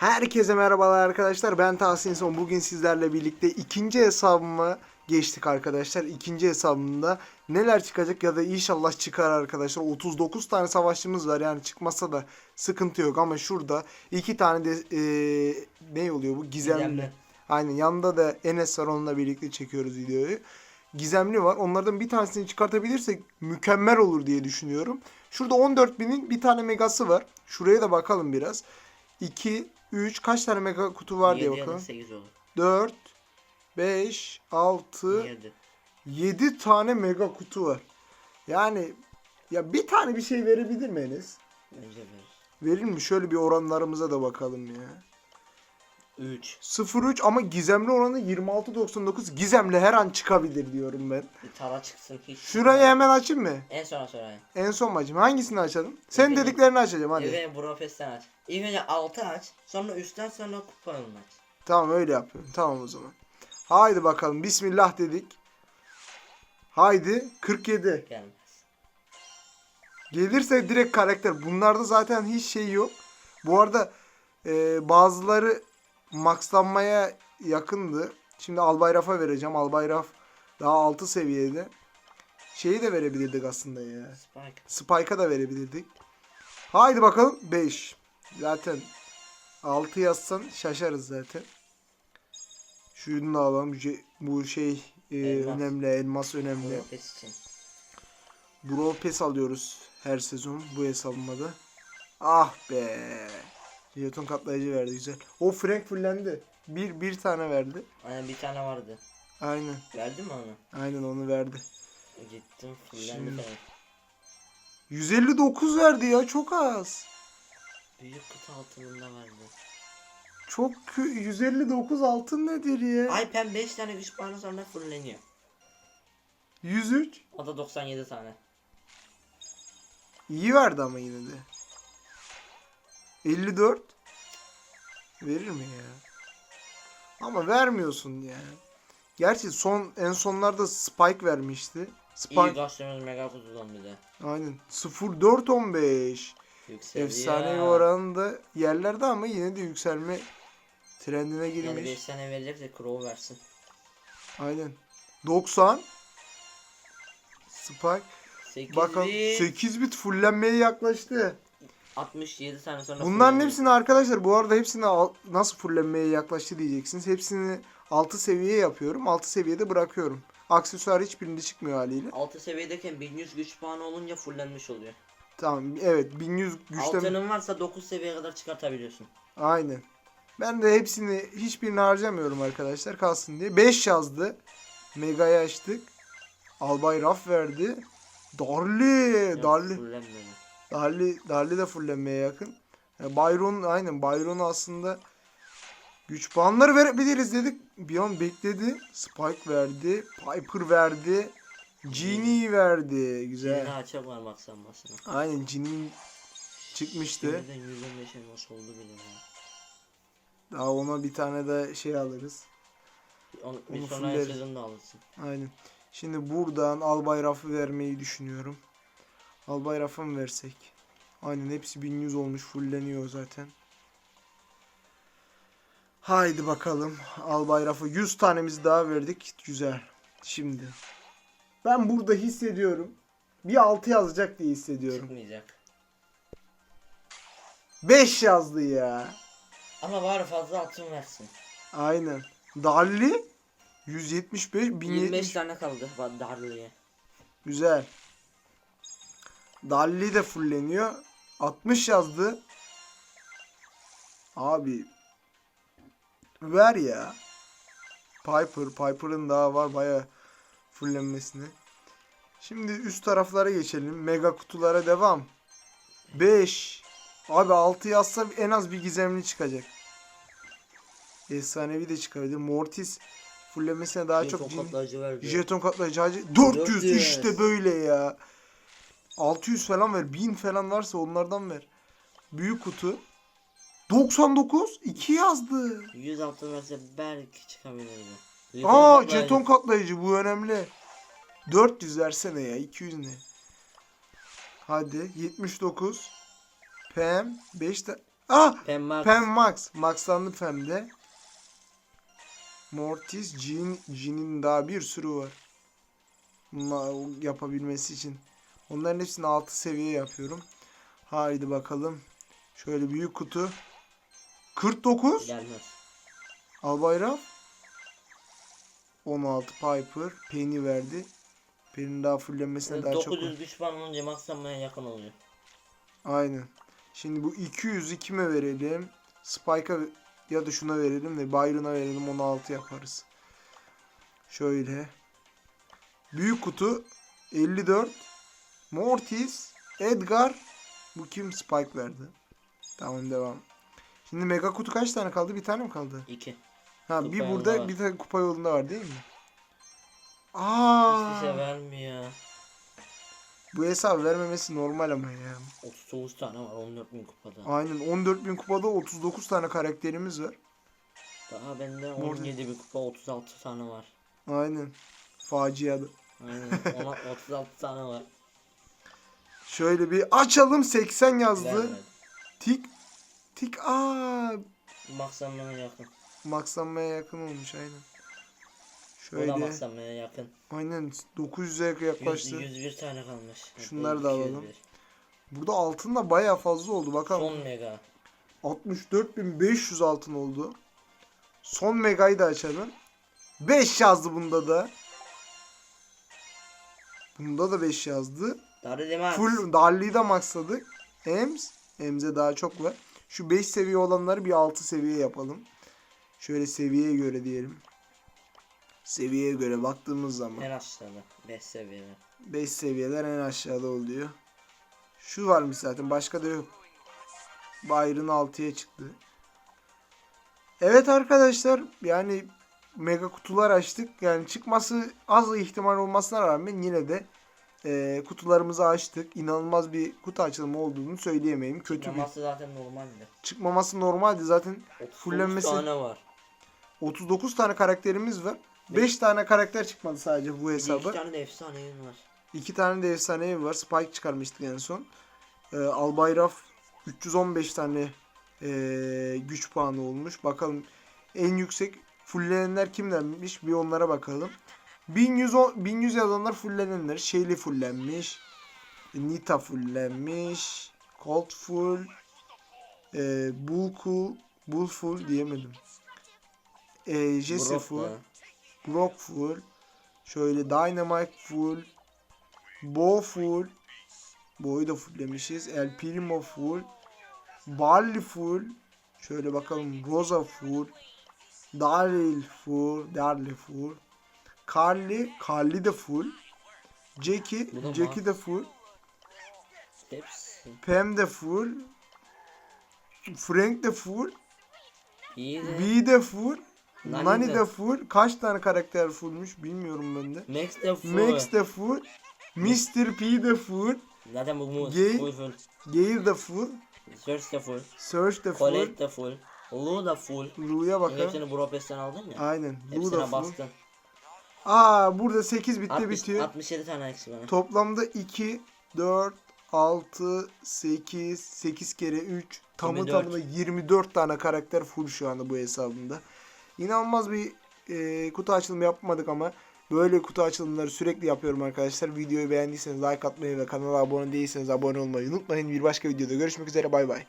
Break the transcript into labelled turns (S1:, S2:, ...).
S1: Herkese merhabalar arkadaşlar. Ben Tahsin Son. Bugün sizlerle birlikte ikinci hesabıma geçtik arkadaşlar. İkinci hesabımda neler çıkacak ya da inşallah çıkar arkadaşlar. 39 tane savaşçımız var. Yani çıkmasa da sıkıntı yok ama şurada iki tane de eee, ne oluyor bu? Gizemli.
S2: Gizemli.
S1: Aynen yanında da Enes var onunla birlikte çekiyoruz videoyu. Gizemli var. Onlardan bir tanesini çıkartabilirsek mükemmel olur diye düşünüyorum. Şurada 14.000'in bir tane megası var. Şuraya da bakalım biraz. 2, 3 kaç tane mega kutu var diye
S2: Yedi ya da
S1: bakalım.
S2: sekiz olur.
S1: 4, 5, 6,
S2: Yedi.
S1: 7 tane mega kutu var. Yani ya bir tane bir şey verebilir mi Enes?
S2: Bence verir.
S1: Verir mi? Şöyle bir oranlarımıza da bakalım ya.
S2: Üç.
S1: 0-3 ama gizemli oranı 26.99. Gizemli her an çıkabilir diyorum ben.
S2: Bir tara çıksın hiç.
S1: Şurayı hemen açayım mı?
S2: En sona sorayım.
S1: En son maçım. Hangisini açalım? Senin dediklerini açacağım hadi.
S2: Önce Brofest'ten aç. İlk önce altı aç. Sonra üstten sonra kupa yolunu aç.
S1: Tamam öyle yapıyorum. Tamam o zaman. Haydi bakalım. Bismillah dedik. Haydi 47.
S2: Gelmez.
S1: Gelirse direkt karakter. Bunlarda zaten hiç şey yok. Bu arada e, bazıları maxlanmaya yakındı. Şimdi Albayraf'a vereceğim. Albayraf daha 6 seviyede. Şeyi de verebilirdik aslında ya.
S2: Spike.
S1: Spike'a da verebilirdik. Haydi bakalım 5. Zaten 6 yazsan şaşarız zaten. Şunu da alalım. Bu şey e,
S2: Elmas.
S1: önemli. Elmas önemli.
S2: Brofest için.
S1: Bro pes alıyoruz her sezon bu hesabıma da. Ah be. Jeton katlayıcı verdi güzel. O Frank fullendi. Bir, bir tane verdi.
S2: Aynen bir tane vardı.
S1: Aynen.
S2: Verdin mi onu?
S1: Aynen onu verdi.
S2: Gittim fullendi
S1: Şimdi-
S2: falan.
S1: 159 verdi ya çok az.
S2: Büyük kutu altınında vardı.
S1: Çok kö- 159 altın nedir ya?
S2: Alpen 5 tane güç puanı sonra fulleniyor.
S1: 103.
S2: O da 97 tane.
S1: İyi verdi ama yine de. 54. Verir mi ya? Ama vermiyorsun ya. Gerçi son en sonlarda Spike vermişti.
S2: İyi
S1: Spike
S2: gösterimiz mega kutudan bir de.
S1: aynen 0415.
S2: Yükseliyor.
S1: Efsanevi oranında yerlerde ama yine de yükselme trendine
S2: Yani
S1: girmiş.
S2: 5 tane verecek de Crow versin.
S1: Aynen. 90 Spike
S2: 8
S1: bakalım 8 bit fullenmeye yaklaştı.
S2: 67 tane sonra
S1: Bunların hepsini arkadaşlar bu arada hepsini al- nasıl fullenmeye yaklaştı diyeceksiniz. Hepsini 6 seviye yapıyorum. 6 seviyede bırakıyorum. Aksesuar hiçbirinde çıkmıyor haliyle.
S2: 6 seviyedeyken 1100 güç puanı olunca fullenmiş oluyor.
S1: Tamam evet 1100 güçlem.
S2: Altının varsa 9 seviyeye kadar çıkartabiliyorsun.
S1: Aynen. Ben de hepsini hiçbirini harcamıyorum arkadaşlar kalsın diye. 5 yazdı. Mega'yı açtık. Albay Raf verdi. Darli.
S2: Yok,
S1: Darli.
S2: Fullenmedi.
S1: Darli, Darli de fullenmeye yakın. Yani Byron aynen Byron'u aslında güç puanları verebiliriz dedik. Bir an bekledi. Spike verdi. Piper verdi. Genie verdi. Güzel.
S2: Yine açak var maksanmasına.
S1: Aynen Genie çıkmıştı.
S2: Şimdiden 115 elmas oldu bile ya.
S1: Daha ona bir tane de şey alırız.
S2: Onu, bir
S1: Onu
S2: sonra
S1: fulleriz.
S2: sezon da alırsın.
S1: Aynen. Şimdi buradan Albay Raf'ı vermeyi düşünüyorum. Albay Raf'a mı versek? Aynen hepsi 1100 olmuş. Fulleniyor zaten. Haydi bakalım. Albay Raf'a 100 tanemizi daha verdik. Güzel. Şimdi. Ben burada hissediyorum. Bir 6 yazacak diye hissediyorum.
S2: Çıkmayacak.
S1: 5 yazdı ya.
S2: Ama var fazla altın versin.
S1: Aynen. Dalli 175
S2: 25
S1: 1070
S2: tane kaldı Darlı'ya.
S1: Güzel. Dalli de fulleniyor. 60 yazdı. Abi ver ya. Piper, Piper'ın daha var baya fullenmesine. Şimdi üst taraflara geçelim. Mega kutulara devam. 5. Abi 6 yazsa en az bir gizemli çıkacak. Efsanevi de çıkabilir. Mortis fullenmesine daha çok cin-
S2: tokatlayıcı verdi.
S1: Jeton katlayıcı hacı 400,
S2: 400.
S1: işte böyle ya. 600 falan ver. 1000 falan varsa onlardan ver. Büyük kutu. 99 2 yazdı.
S2: 100 altın verse belki çıkabilirdi. Jeton
S1: Aa
S2: toplayıcı.
S1: jeton katlayıcı bu önemli. 400 versene ya 200 ne? Hadi 79. Pem 5 de Ah!
S2: Pen Max.
S1: Pem Max. Maxlandı Pem'de. Mortis, Jean, Jean'in daha bir sürü var. Bunlar yapabilmesi için. Onların hepsini 6 seviye yapıyorum. Haydi bakalım. Şöyle büyük kutu. 49.
S2: Gelmez.
S1: Albayrak. 16 Piper. Penny verdi. Penny'nin daha fullenmesine daha çok var.
S2: 900 güç puan olunca maksamaya yakın oluyor.
S1: Aynen. Şimdi bu 200'ü kime verelim? Spike'a ya da şuna verelim de Byron'a verelim 16 yaparız. Şöyle. Büyük kutu 54. Mortis, Edgar. Bu kim? Spike verdi. Tamam devam. Şimdi mega kutu kaç tane kaldı? Bir tane mi kaldı?
S2: 2.
S1: Ha
S2: Kupa
S1: bir burada
S2: var.
S1: bir tane kupa yolunda var değil mi? Aa!
S2: Hiçbir şey vermiyor.
S1: Bu hesap vermemesi normal ama ya.
S2: 39 tane var 14.000 kupada.
S1: Aynen 14.000 kupada 39 tane karakterimiz var.
S2: Daha bende
S1: Mortis.
S2: 17 bin kupa 36 tane var.
S1: Aynen. Faciada.
S2: Aynen ona 36 tane var.
S1: Şöyle bir açalım 80 yazdı.
S2: Vermedi.
S1: Tik tik aa
S2: Maksamaya yakın.
S1: maksanmaya yakın olmuş aynen.
S2: O da
S1: Şöyle
S2: maksamaya yakın.
S1: aynen 900'e
S2: 100,
S1: yaklaştı.
S2: 101 tane kalmış.
S1: Şunları da
S2: 201.
S1: alalım. Burada altın da baya fazla oldu bakalım.
S2: Son mega.
S1: 64.500 altın oldu. Son megayı da açalım. 5 yazdı bunda da. Bunda da 5 yazdı.
S2: Darı.
S1: Full Darly'yi de maxladık. Ems. Ems'e daha çok var. Şu 5 seviye olanları bir 6 seviye yapalım. Şöyle seviyeye göre diyelim. Seviyeye göre baktığımız zaman
S2: En aşağıda. 5 seviyede.
S1: 5 seviyeler en aşağıda oluyor. Şu varmış zaten başka da yok. Byron 6'ya çıktı. Evet arkadaşlar yani mega kutular açtık. Yani çıkması az ihtimal olmasına rağmen yine de e, kutularımızı açtık. İnanılmaz bir kutu açılımı olduğunu söyleyemeyim. Kötü bir
S2: Maması zaten normaldi.
S1: çıkmaması normaldi. Zaten
S2: 39
S1: Fullenmesi-
S2: tane var.
S1: 39 tane karakterimiz var. 5 tane karakter çıkmadı sadece bu
S2: Bir
S1: hesaba.
S2: iki tane de efsane yün var.
S1: İki tane de efsanevi var. Spike çıkarmıştık en son. Ee, Albayraf 315 tane ee, güç puanı olmuş. Bakalım en yüksek fullenenler kimlermiş bir onlara bakalım. 1100, o- 1100 yazanlar fullenenler. Shelly fullenmiş. Nita fullenmiş. Colt full. E, Bull cool. Bull full diyemedim. E, Jesse
S2: Brock
S1: full. Brock full. Şöyle Dynamite full. Bo full. Bo'yu da fulllemişiz. El Primo full. Barley full. Şöyle bakalım. Rosa full. Daryl full. Daryl full. Carly. Carly de full. Jackie.
S2: Bu
S1: Jackie de full.
S2: Hepsi.
S1: Pam de full. Frank de full.
S2: İyi de.
S1: B de full.
S2: Nani
S1: Nani
S2: de-
S1: de full. Kaç tane karakter fullmuş bilmiyorum ben de.
S2: Max de full.
S1: Max de full. Mr. P de full.
S2: Zaten bu mu?
S1: Gay-
S2: Full full.
S1: De full.
S2: Search de full.
S1: Search de full.
S2: Colette de full. Lu da full. Şimdi
S1: bakalım.
S2: hepsini Bropes'ten aldın ya.
S1: Aynen. Lu da full.
S2: bastın.
S1: Aa burada 8 bitti
S2: 60,
S1: bitiyor.
S2: 67 tane eksi bana.
S1: Toplamda 2, 4, 6, 8, 8 kere 3. Tamı
S2: 24.
S1: tamına 24 tane karakter full şu anda bu hesabımda. İnanılmaz bir e, kutu açılımı yapmadık ama böyle kutu açılımları sürekli yapıyorum arkadaşlar. Videoyu beğendiyseniz like atmayı ve kanala abone değilseniz abone olmayı unutmayın. Bir başka videoda görüşmek üzere bay bay.